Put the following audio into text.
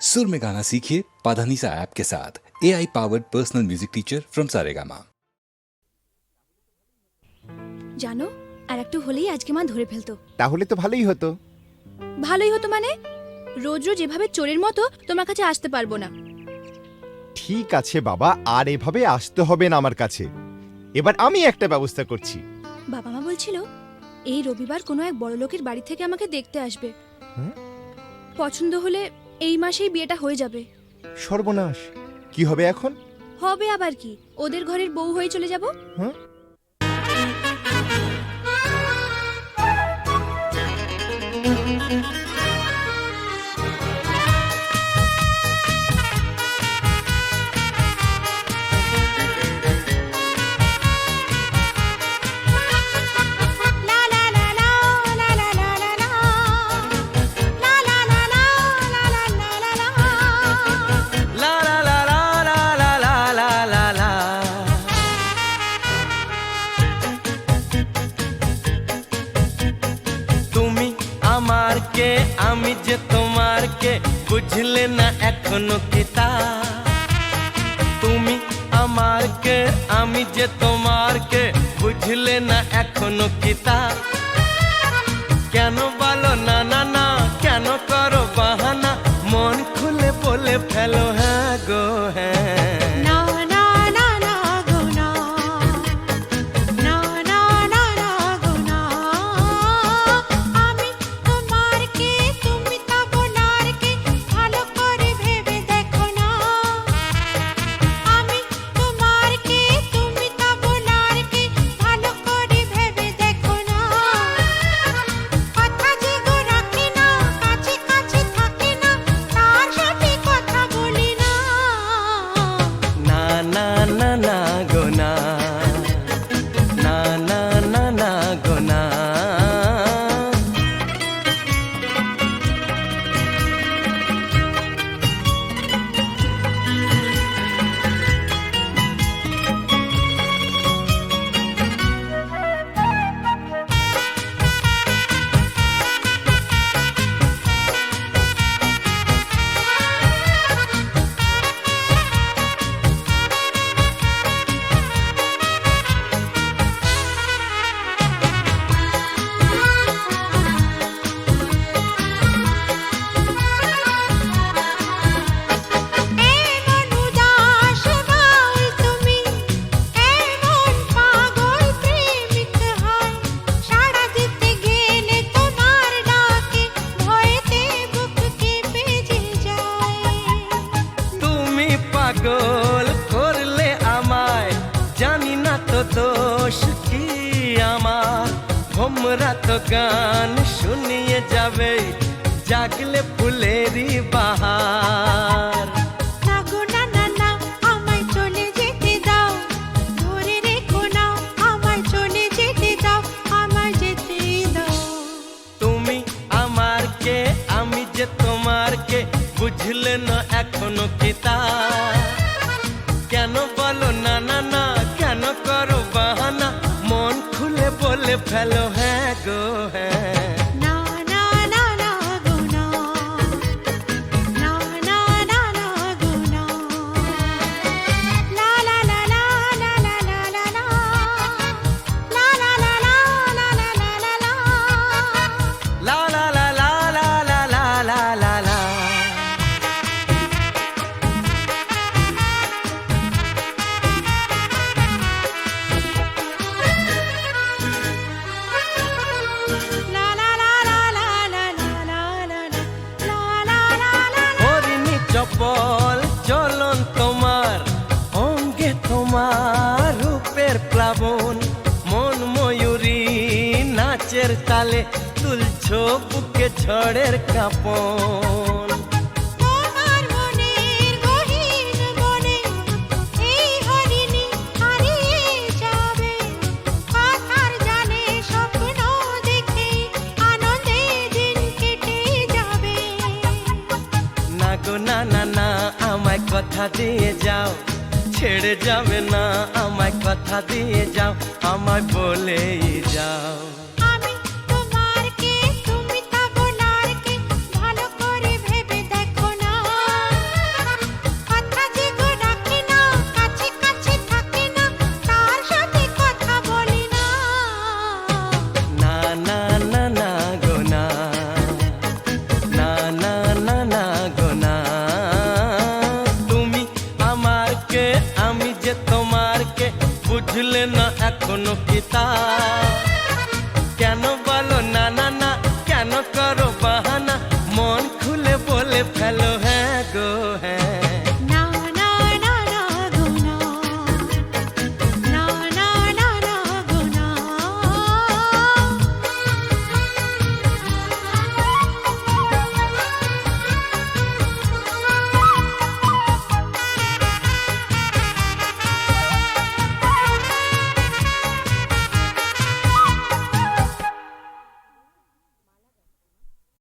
सुर में गाना सीखिए पाधानीसा ऐप के साथ A I powered personal music teacher from Saregama জানো আর একটু হলেই আজকে মা ধরে ফেলতো তাহলে তো ভালোই হতো ভালোই হতো মানে রোজ রোজ এভাবে চোরের মতো তোমার কাছে আসতে পারবো না ঠিক আছে বাবা আর এভাবে আসতে হবে না আমার কাছে এবার আমি একটা ব্যবস্থা করছি বাবা মা বলছিল এই রবিবার কোনো এক বড় লোকের বাড়ি থেকে আমাকে দেখতে আসবে হ্যাঁ? পছন্দ হলে এই মাসেই বিয়েটা হয়ে যাবে। সর্বনাশ। কি হবে এখন? হবে আবার কি? ওদের ঘরের বউ হয়ে চলে যাব? হ্যাঁ? কে আমি যে তোমার কে বুঝলে না এখনও কিতা তুমি আমার কে আমি যে তোমার কে বুঝলে না এখনও কিতা কেন বলো না না না, কেন করো বাহানা? মন খুলে বলে ফেলো। ভোমরা তো গান শুনিয়ে যাবে জাগলে ফুলেরই বাহার। তুমি আমার আমি যে তোমার কে বুঝলে না এখনও কিতা কেন বলো না না না কেন করো বাহানা? মন খুলে বলে ফেলো হ্যাঁ? তালে তুলছো বুকে ঝড়ের গো না না না আমায় কথা দিয়ে যাও। ছেড়ে যাবে না আমায় কথা দিয়ে যাও আমায় বলেই যাও। বুঝলে না এখনও কি